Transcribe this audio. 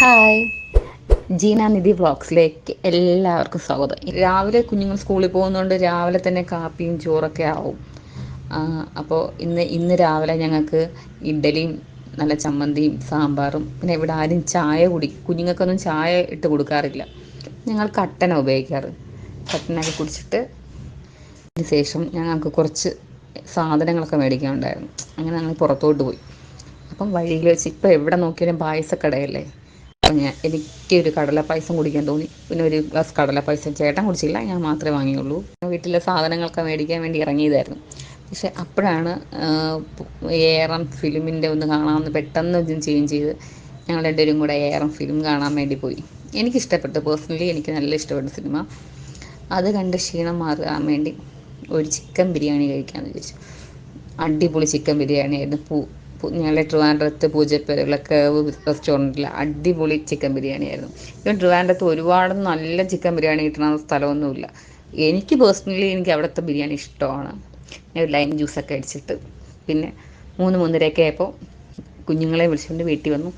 Hi. Jeena നിധി വ്ളോഗ്സിലേക്ക് എല്ലാവർക്കും സ്വാഗതം. രാവിലെ കുഞ്ഞുങ്ങൾ സ്കൂളിൽ പോകുന്നതുകൊണ്ട് രാവിലെ തന്നെ കാപ്പിയും ചോറൊക്കെ ആവും. അപ്പോൾ ഇന്ന് ഇന്ന് രാവിലെ ഞങ്ങൾക്ക് ഇഡ്ഡലിയും നല്ല ചമ്മന്തിയും സാമ്പാറും പിന്നെ ഇവിടെ ആരും ചായ കുടി കുഞ്ഞുങ്ങൾക്കൊന്നും ചായ ഇട്ട് കൊടുക്കാറില്ല. ഞങ്ങൾ കട്ടന ഉപയോഗിക്കാറ്. കട്ടനൊക്കെ കുടിച്ചിട്ട് അതിന് ശേഷം ഞങ്ങൾക്ക് കുറച്ച് സാധനങ്ങളൊക്കെ മേടിക്കാനുണ്ടായിരുന്നു. അങ്ങനെ ഞങ്ങൾ പുറത്തോട്ട് പോയി. അപ്പം വഴിയിൽ വെച്ച് ഇപ്പം എവിടെ നോക്കിയാലും പായസക്കടയല്ലേ? അപ്പം ഞാൻ എനിക്കൊരു കടല പായസം കുടിക്കാൻ തോന്നി. പിന്നെ ഒരു ഗ്ലാസ് കടല പായസം ചേട്ടൻ കുടിച്ചില്ല ഞാൻ മാത്രമേ വാങ്ങിയുള്ളൂ. വീട്ടിലെ സാധനങ്ങളൊക്കെ മേടിക്കാൻ വേണ്ടി ഇറങ്ങിയതായിരുന്നു. പക്ഷെ അപ്പോഴാണ് ഏറം ഫിലിമിന്റെ ഒന്ന് കാണാമെന്ന് പെട്ടെന്ന് ഒന്ന് ചേഞ്ച് ചെയ്ത് ഞങ്ങൾ രണ്ടുപേരും കൂടെ ഏറം ഫിലിം കാണാൻ വേണ്ടി പോയി. എനിക്കിഷ്ടപ്പെട്ടു. പേഴ്സണലി എനിക്ക് നല്ല ഇഷ്ടപ്പെട്ട സിനിമ അത് കണ്ട് ക്ഷീണം മാറാൻ വേണ്ടി ഒരു ചിക്കൻ ബിരിയാണി കഴിക്കാമെന്ന് വിചാരിച്ചു. അടിപൊളി ചിക്കൻ ബിരിയാണി ആയിരുന്നു പൂ- ഞങ്ങളുടെ ട്രിവാൻഡ്രത്ത് കേവ് റെസ്റ്റോറന്റിൽ അടിപൊളി ചിക്കൻ ബിരിയാണി ആയിരുന്നു ഇപ്പം ട്രിവാൻഡ്രത്ത് ഒരുപാട് നല്ല ചിക്കൻ ബിരിയാണി കിട്ടുന്ന സ്ഥലമൊന്നുമില്ല. എനിക്ക് പേഴ്സണലി എനിക്ക് അവിടുത്തെ ബിരിയാണി ഇഷ്ടമാണ്. ഞാൻ ലൈം ജ്യൂസൊക്കെ അടിച്ചിട്ട്. പിന്നെ മൂന്ന് മൂന്നരയൊക്കെ ആയപ്പോൾ കുഞ്ഞുങ്ങളെ വിളിച്ചുകൊണ്ട് വീട്ടിൽ വന്നു.